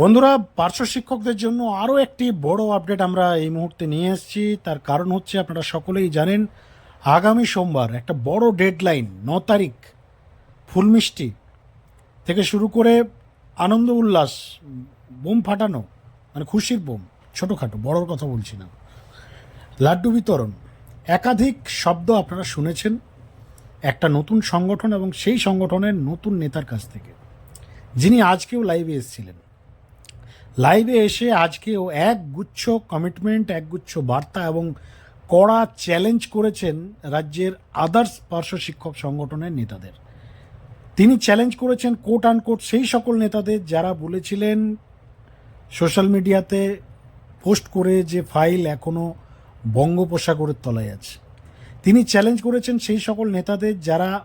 বন্ধুরা, পার্শ্ব শিক্ষকদের জন্য আরও একটি বড় আপডেট আমরা এই মুহূর্তে নিয়ে এসেছি। তার কারণ হচ্ছে আপনারা সকলেই জানেন, আগামী সোমবার একটা বড় ডেডলাইন ন তারিখ ফুলমিষ্টি থেকে শুরু করে আনন্দ উল্লাস, বোম ফাটানো মানে খুশির বোম, ছোটোখাটো, বড়র কথা বলছি না। লাড্ডু বিতরণ, একাধিক শব্দ আপনারা শুনেছেন, একটা নতুন সংগঠন এবং সেই সংগঠনের নতুন নেতার কাছ থেকে, যিনি আজকেও লাইভে এসেছিলেন। লাইভে এসে আজকেও এক গুচ্ছ কমিটমেন্ট এক গুচ্ছ বার্তা এবং কড়া চ্যালেঞ্জ করেছেন রাজ্যের আদার্স পার্শ্ব শিক্ষক সংগঠনের নেতাদের। তিনি চ্যালেঞ্জ করেছেন কোট আন কোট সেই সকল নেতাদের যারা বলেছিলেন সোশ্যাল মিডিয়াতে পোস্ট করে যে ফাইল এখনও বঙ্গোপসাগরের তলায় আছে। তিনি চ্যালেঞ্জ করেছেন সেই সকল নেতাদের যারা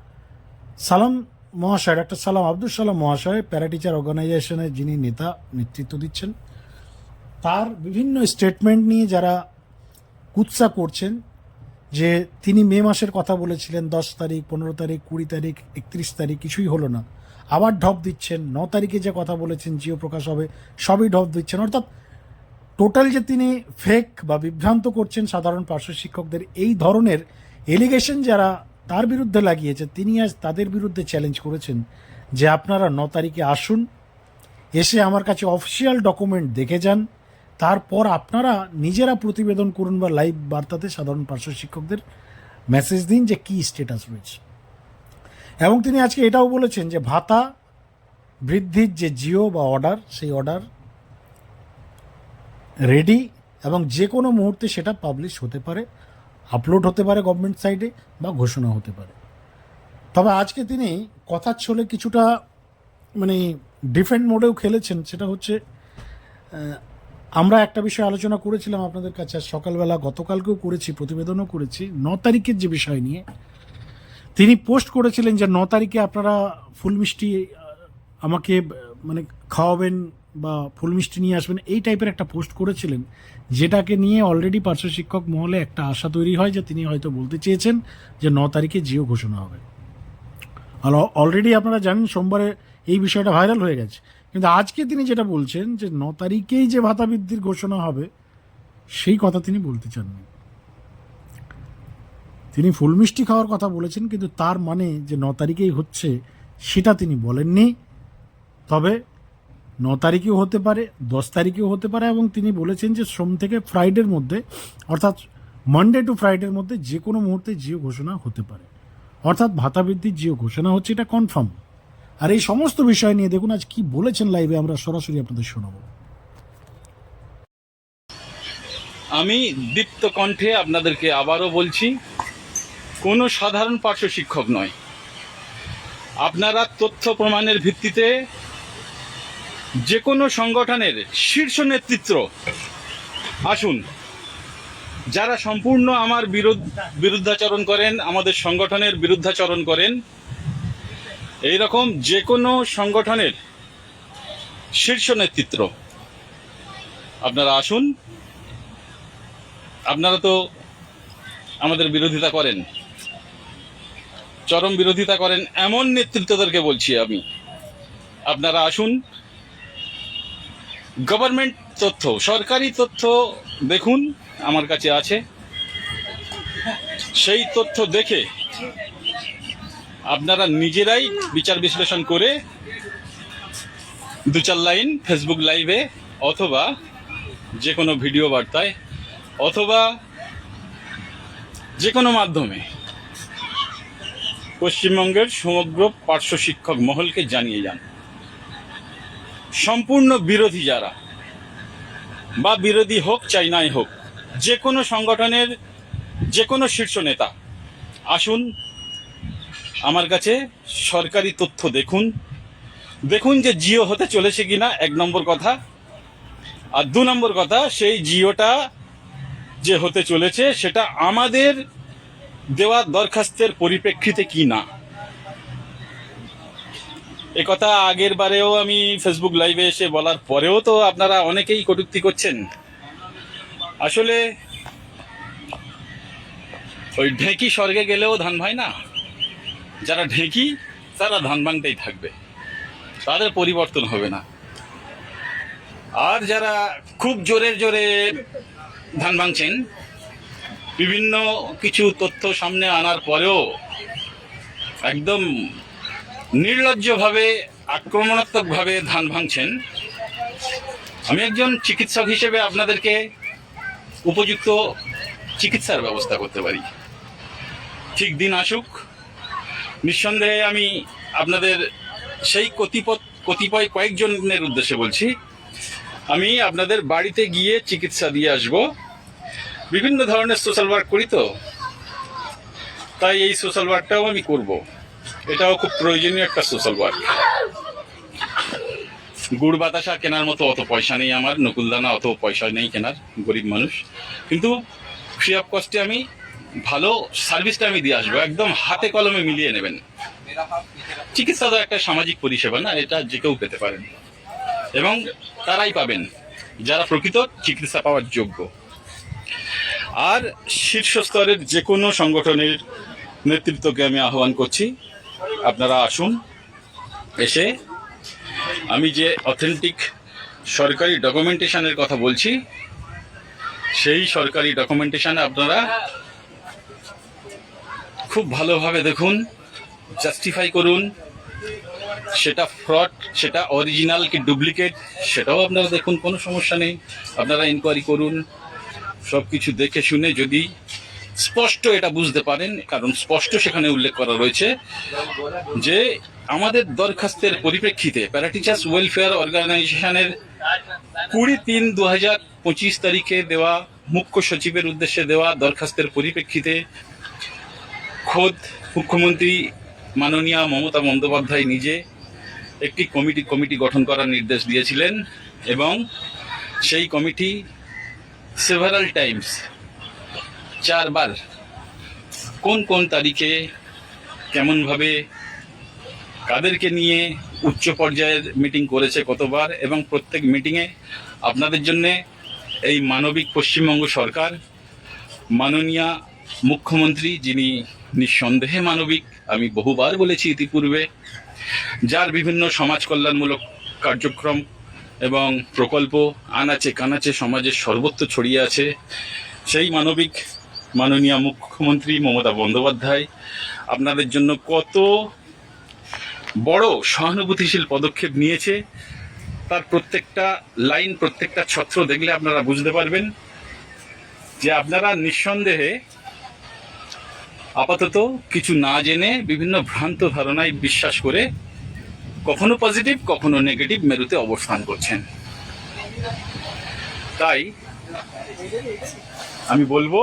সালাম মহাশয় ডাক্তার সালাম আব্দুল সালাম মহাশয়, প্যারাটিচার অর্গানাইজেশনের যিনি নেতা, নেতৃত্ব দিচ্ছেন। তার বিভিন্ন স্টেটমেন্ট নিয়ে যারা কুৎসা করছেন, যে তিনি মে মাসের কথা বলেছিলেন, দশ তারিখ, পনেরো তারিখ, কুড়ি তারিখ, একত্রিশ তারিখ, কিছুই হলো না। আবার ঢপ দিচ্ছেন, ন তারিখে যে কথা বলেছেন, জিও প্রকাশ হবে, সবই ঢপ দিচ্ছেন। অর্থাৎ টোটাল যে তিনি ফেক বা বিভ্রান্ত করছেন সাধারণ পার্শ্ব শিক্ষকদের, এই ধরনের এলিগেশন যারা তার বিরুদ্ধে লাগিয়েছে, তিনি আজ তাদের বিরুদ্ধে চ্যালেঞ্জ করেছেন যে আপনারা ন তারিখে আসুন, এসে আমার কাছে অফিসিয়াল ডকুমেন্ট দেখে যান, তারপর আপনারা নিজেরা প্রতিবেদন করুন বা লাইভ বার্তাতে সাধারণ পার্শ্ব শিক্ষকদের মেসেজ দিন যে কী স্ট্যাটাস রয়েছে। এবং তিনি আজকে এটাও বলেছেন যে ভাতা বৃদ্ধির যে জিও বা অর্ডার সেই অর্ডার রেডি এবং যে কোনো মুহূর্তে সেটা পাবলিশ হতে পারে। আপলোড হতে পারে গভর্নমেন্ট সাইডে বা ঘোষণা হতে পারে। তবে আজকে তিনি কথার ছলে কিছুটা মানে ডিফেন্ট মোডেও খেলেছেন, সেটা হচ্ছে আমরা একটা বিষয় আলোচনা করেছিলাম আপনাদের কাছে আজ সকালবেলা, গতকালকেও করেছি, প্রতিবেদনও করেছি, ন তারিখের যে বিষয় নিয়ে। তিনি পোস্ট করেছিলেন যে ন তারিখে আপনারা ফুল মিষ্টি আমাকে মানে খাওয়াবেন বা ফুল মিষ্টি নিয়ে আসবেন, এই টাইপের একটা পোস্ট করেছিলেন, যেটাকে নিয়ে অলরেডি পার্শ্ব শিক্ষক মহলে একটা আশা তৈরি হয় যে তিনি হয়তো বলতে চেয়েছেন যে ন তারিখে জিও ঘোষণা হবে। আর অলরেডি আপনারা জানেন সোমবারে এই বিষয়টা ভাইরাল হয়ে গেছে। কিন্তু আজকে তিনি যেটা বলছেন যে ন তারিখেই যে ভাতা বৃদ্ধির ঘোষণা হবে, সেই কথা তিনি বলতে চাননি। তিনি ফুল মিষ্টি খাওয়ার কথা বলেছেন, কিন্তু তার মানে যে ন তারিখেই হচ্ছে, সেটা তিনি বলেননি। তবে ন তারিখেও হতে পারে, দশ তারিখেও হতে পারে এবং তিনি বলেছেন যে সোম থেকে ফ্রাইডের মধ্যে, অর্থাৎ মানডে টু ফ্রাইডের মধ্যে যে কোনো মুহূর্তে জিও ঘোষণা হতে পারে। অর্থাৎ ভাতা বৃদ্ধির জিও ঘোষণা হচ্ছে, এটা কনফার্ম আর এই সমস্ত বিষয় নিয়ে দেখুন, আজ কি বলেছেন লাইভে আমরা সরাসরি আপনাদের শোনাবো। আমি দীপ্ত কণ্ঠে আপনাদেরকে আবারও বলছি, কোনো সাধারণ পার্শ্ব শিক্ষক নয়। আপনারা তথ্য প্রমাণের ভিত্তিতে যে কোনো সংগঠনের শীর্ষ নেতৃত্ব, আসুন, যারা সম্পূর্ণ আমার বিরুদ্ধ, বিরুদ্ধাচরণ করেন, আমাদের সংগঠনের বিরুদ্ধাচরণ করেন এই রকম যে কোনো সংগঠনের শীর্ষ নেতৃত্ব, আপনারা আসুন, আপনারা তো আমাদের বিরোধিতা করেন, চরম বিরোধিতা করেন, এমন নেতৃত্বদেরকে বলছি আমি, আপনারা আসুন গভর্নমেন্ট তথ্য, সরকারি তথ্য দেখুন, আমার কাছে আছে। সেই তথ্য দেখে আপনারা নিজেরাই বিচার বিশ্লেষণ করে দু চার লাইন ফেসবুক লাইভে অথবা যে কোনো ভিডিও বার্তায় অথবা যে কোনো মাধ্যমে পশ্চিমবঙ্গের সমগ্র পার্শ্ব শিক্ষক মহলকে জানিয়ে যান। সম্পূর্ণ বিরোধী যারা, বা বিরোধী হোক চাই নাই হোক যে কোনো সংগঠনের যে কোনো শীর্ষ নেতা, আসুন আমার কাছে সরকারি তথ্য দেখুন। দেখুন যে জিও হতে চলেছে কিনা, এক নম্বর কথা। আর দু নম্বর কথা, সেই জিওটা যে হতে চলেছে, সেটা আমাদের দেওয়া দরখাস্তের পরিপ্রেক্ষিতে কি না? এ কথা আগের বারেও আমি ফেসবুক লাইভে এসে বলার পরেও তো আপনারা অনেকেই কটূক্তি করছেন। আসলে ওই ঢেঁকি স্বর্গে গেলেও ধান ভাই না? যারা ঢেঁকি, তারা ধান ভাঙতেই থাকবে। তাদের পরিবর্তন হবে না। আর যারা খুব জোরে জোরে ধান ভাঙছেন, বিভিন্ন কিছু তথ্য সামনে আনার পরেও একদম নির্লজ্জভাবে, আক্রমণাত্মকভাবে ধান ভাঙছেন। আমি একজন চিকিৎসক হিসেবে আপনাদেরকে উপযুক্ত চিকিৎসার ব্যবস্থা করতে পারি। ঠিক দিন আসুক, নিঃসন্দেহে আমি আপনাদের সেই কতিপত, কতিপয় কয়েকজনের উদ্দেশ্যে বলছি, আমি আপনাদের বাড়িতে গিয়ে চিকিৎসা দিয়ে আসব। বিভিন্ন ধরনের সোশ্যাল ওয়ার্ক করি তো, তাই এই সোশ্যাল ওয়ার্কটাও আমি করব। এটাও খুব প্রয়োজনীয় একটা সোশ্যাল ওয়ার্ক গুড় বাতাসা কেনার মতো অত পয়সা নেই আমার, নকুলদানা অত পয়সা নেই কেনার, গরিব মানুষ। কিন্তু ফ্রি অফ কস্টে আমি ভালো সার্ভিসটা আমি দিয়ে আসব, একদম হাতে কলমে মিলিয়ে নেবেন। চিকিৎসা তো একটা সামাজিক পরিষেবা না, এটা যে কেউ পেতে পারেন। এবং তারাই পাবেন, যারা প্রকৃত চিকিৎসা পাওয়ার যোগ্য। আর শীর্ষস্তরের যে কোনো সংগঠনের নেতৃত্বকে আমি আহ্বান করছি আপনারা আসুন, এসে আমি যে অথেন্টিক সরকারি ডকুমেন্টেশনের কথা বলছি, সেই সরকারি ডকুমেন্টেশনে আপনারা খুব ভালোভাবে দেখুন জাস্টিফাই করুন, সেটা ফ্রড সেটা অরিজিনাল কি ডুপ্লিকেট সেটাও আপনারা দেখুন, কোনো সমস্যা নেই। আপনারা ইনকোয়ারি করুন সব কিছু দেখে শুনে যদি স্পষ্ট এটা বুঝতে পারেন, কারণ স্পষ্ট সেখানে উল্লেখ করা রয়েছে যে আমাদের দরখাস্তের পরিপ্রেক্ষিতে প্যারাটিচার্স ওয়েলফেয়ার অর্গানাইজেশনের কুড়ি তিন দু হাজার পঁচিশ তারিখে দেওয়া মুখ্য সচিবের উদ্দেশ্যে দেওয়া দরখাস্তের পরিপ্রেক্ষিতে খোদ মুখ্যমন্ত্রী মাননীয়া মমতা বন্দ্যোপাধ্যায় নিজে একটি কমিটি কমিটি গঠন করার নির্দেশ দিয়েছিলেন এবং সেই কমিটি সেভারাল টাইমস চারবার। কোন কোন তারিখে, কেমনভাবে, কাদেরকে নিয়ে উচ্চ পর্যায়ের মিটিং করেছে কতবার এবং প্রত্যেক মিটিংয়ে আপনাদের জন্য এই মানবিক পশ্চিমবঙ্গ সরকার, মাননীয় মুখ্যমন্ত্রী যিনি নিঃসন্দেহে মানবিক, আমি বহুবার বলেছি ইতিপূর্বে, যার বিভিন্ন সমাজ কল্যাণমূলক কার্যক্রম এবং প্রকল্প আনাচে কানাচে সমাজের সর্বত্র ছড়িয়ে আছে, সেই মানবিক মাননীয় মুখ্যমন্ত্রী মমতা বন্দ্যোপাধ্যায়, আপনাদের জন্য কত বড় সহানুভূতিশীল পদক্ষেপ নিয়েছে, তার প্রত্যেকটা লাইন, প্রত্যেকটা ছত্র দেখলে আপনারা বুঝতে পারবেন যে আপনারা নিঃসন্দেহে আপাতত কিছু না জেনে বিভিন্ন ভ্রান্ত ধারণায় বিশ্বাস করে কখনো পজিটিভ, কখনো নেগেটিভ মেরুতে অবস্থান করছেন। তাই আমি বলব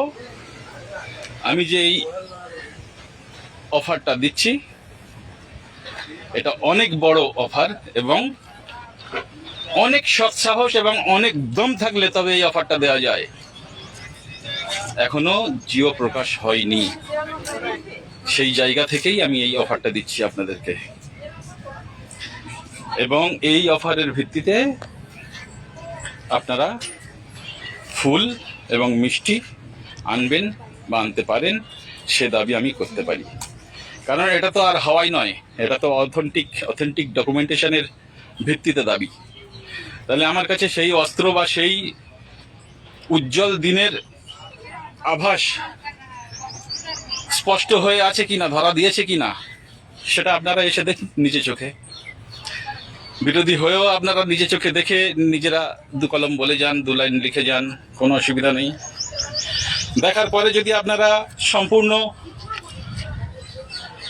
আমি যে এই অফারটা দিচ্ছি, এটা অনেক বড় অফার এবং অনেক সৎসাহস এবং অনেক দম থাকলে তবে এই অফারটা দেওয়া যায়। এখনও জিও প্রকাশ হয়নি। সেই জায়গা থেকেই আমি এই অফারটা দিচ্ছি আপনাদেরকে। এবং এই অফারের ভিত্তিতে আপনারা ফুল এবং মিষ্টি আনবেন। বা আনতে পারেন, সে দাবি আমি করতে পারি। কারণ এটা তো আর হাওয়াই নয়, এটা তো অথেন্টিক অথেন্টিক ডকুমেন্টেশনের ভিত্তিতে দাবি। তাহলে আমার কাছে সেই অস্ত্র বা সেই উজ্জ্বল দিনের আভাস স্পষ্ট হয়ে আছে কি না ধরা দিয়েছে কি না সেটা আপনারা এসে দেখুন নিজে চোখে। বিরোধী হয়েও আপনারা নিজে চোখে দেখে নিজেরা দু কলম বলে যান, দু লাইন লিখে যান, কোনো অসুবিধা নেই। দেখার পরে যদি আপনারা সম্পূর্ণ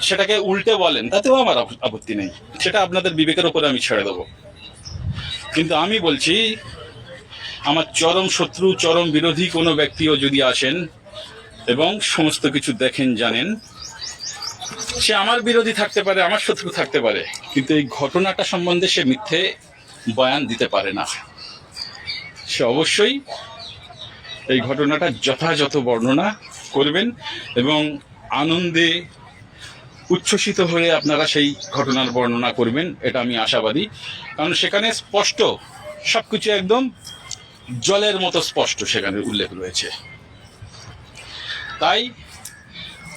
সেটাকে উল্টে বলেন, তাতেও আমার আপত্তি নেই। সেটা আপনাদের বিবেকের উপরে আমি ছেড়ে দেবো। কিন্তু আমি বলছি, আমার চরম শত্রু, চরম বিরোধী কোনো ব্যক্তিও যদি আসেন এবং সমস্ত কিছু দেখেন, জানেন, সে আমার বিরোধী থাকতে পারে, আমার শত্রু থাকতে পারে, কিন্তু এই ঘটনাটা সম্বন্ধে সে মিথ্যে বয়ান দিতে পারে না। সে অবশ্যই এই ঘটনাটা যথাযথ বর্ণনা করবেন এবং আনন্দে উচ্ছ্বসিত হয়ে আপনারা সেই ঘটনার বর্ণনা করবেন, এটা আমি আশাবাদী। কারণ সেখানে স্পষ্ট সব কিছু একদম জলের মতো স্পষ্ট সেখানে উল্লেখ রয়েছে। তাই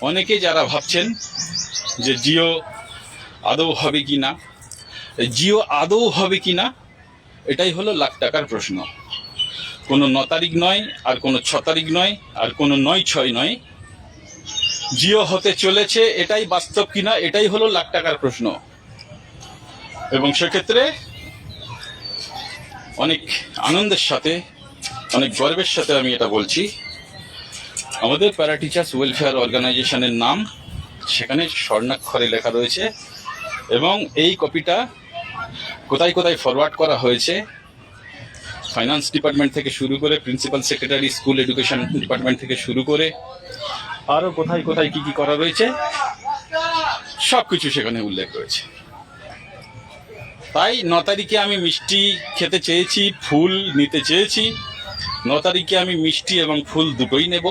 অনেকে যারা ভাবছেন যে জিও আদৌ হবে কি না জিও আদৌ হবে কি না এটাই হলো লাখ টাকার প্রশ্ন। কোনো ন তারিখ নয়, আর কোনো ছ তারিখ নয়, আর কোনো নয় ছয় নয়। জিও হতে চলেছে, এটাই বাস্তব কিনা, এটাই হলো লাখ টাকার প্রশ্ন। এবং সেক্ষেত্রে অনেক আনন্দের সাথে, অনেক গর্বের সাথে আমি এটা বলছি। আমাদের প্যারা টিচার্স ওয়েলফেয়ার অর্গানাইজেশনের নাম, সেখানে স্বর্ণাক্ষরে লেখা রয়েছে। এবং এই কপিটা কোথায় কোথায় ফরওয়ার্ড করা হয়েছে ফাইন্যান্স ডিপার্টমেন্ট থেকে শুরু করে principal secretary school education department থেকে শুরু করে আরও কোথায় কোথায় কি কি করা রয়েছে সব কিছু সেখানে উল্লেখ রয়েছে। তাই ন তারিখে আমি মিষ্টি খেতে চেয়েছি, ফুল নিতে চেয়েছি। ন তারিখে আমি মিষ্টি এবং ফুল দুটোই নেব।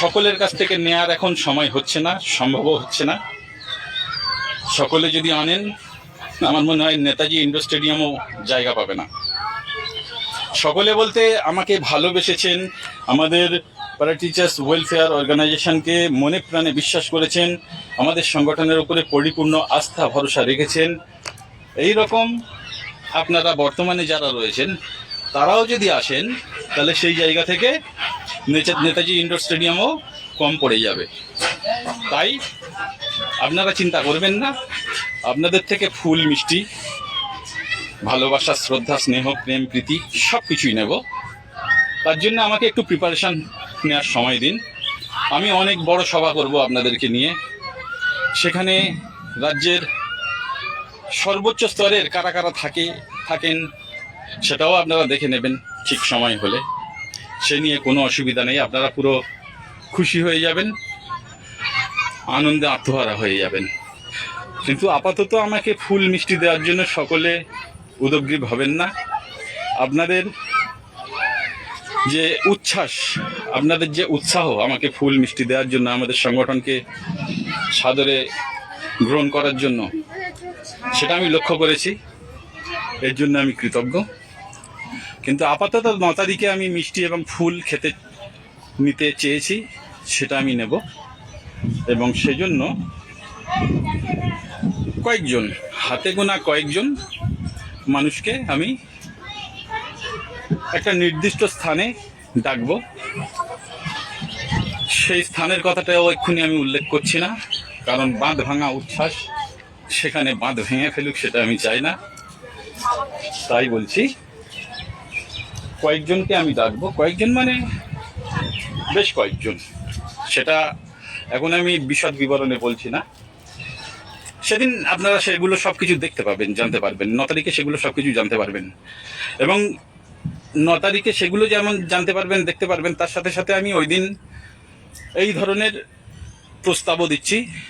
সকলের কাছ থেকে নেয়ার এখন সময় হচ্ছে না, সম্ভবও হচ্ছে না। সকলে যদি আনেন, আমার মনে হয় নেতাজি ইন্ডোর স্টেডিয়ামও জায়গা পাবে না। সকলে বলতে আমাকে ভালোবেসেছেন। আমাদের প্যারা টিচার্স ওয়েলফেয়ার অর্গানাইজেশনকে মনে প্রাণে বিশ্বাস করেছেন। আমাদের সংগঠনের উপরে পরিপূর্ণ আস্থা, ভরসা রেখেছেন। এই রকম আপনারা বর্তমানে যারা রয়েছেন, তারাও যদি আসেন, তাহলে সেই জায়গা থেকে নেতাজি ইন্ডোর স্টেডিয়ামও কম পড়ে যাবে। তাই আপনারা চিন্তা করবেন না। আপনাদের থেকে ফুল মিষ্টি। ভালোবাসা, শ্রদ্ধা, স্নেহ, প্রেম, প্রীতি সব কিছুই নেব। তার জন্য আমাকে একটু প্রিপারেশান নেওয়ার সময় দিন। আমি অনেক বড় সভা করব আপনাদেরকে নিয়ে। সেখানে রাজ্যের সর্বোচ্চ স্তরের কারা কারা থাকে, থাকেন, সেটাও আপনারা দেখে নেবেন ঠিক সময় হলে। সে নিয়ে কোনো অসুবিধা নেই, আপনারা পুরো খুশি হয়ে যাবেন, আনন্দে আত্মহারা হয়ে যাবেন। কিন্তু আপাতত আমাকে ফুল মিষ্টি দেওয়ার জন্য সকলে উদগ্রীব হবেন না। আপনাদের যে উচ্ছ্বাস, আপনাদের যে উৎসাহ আমাকে ফুল মিষ্টি দেওয়ার জন্য, আমাদের সংগঠনকে সাদরে গ্রহণ করার জন্য, সেটা আমি লক্ষ্য করেছি। এর জন্য আমি কৃতজ্ঞ। কিন্তু আপাতত ন তারিখে আমি মিষ্টি এবং ফুল খেতে, নিতে চেয়েছি, সেটা আমি নেব। এবং সেজন্য কয়েকজন, হাতে গোনা কয়েকজন মানুষকে আমি একটা নির্দিষ্ট স্থানে ডাকবো। সেই স্থানের কথাটাও এক্ষুনি আমি উল্লেখ করছি না, কারণ বাঁধ ভাঙা উচ্ছ্বাস সেখানে বাঁধ ভেঙে ফেলুক সেটা আমি চাই না। তাই বলছি, কয়েকজনকে আমি ডাকবো। কয়েকজন মানে বেশ কয়েকজন। সেটা এখন আমি বিশদ বিবরণে বলছি না। সেদিন আপনারা সেগুলো সব কিছু দেখতে পাবেন, জানতে পারবেন। ন তারিখে সেগুলো সব কিছু জানতে পারবেন। এবং ন তারিখে সেগুলো যেমন জানতে পারবেন, দেখতে পারবেন, তার সাথে সাথে আমি ওই দিন এই ধরনের প্রস্তাবও দিচ্ছি।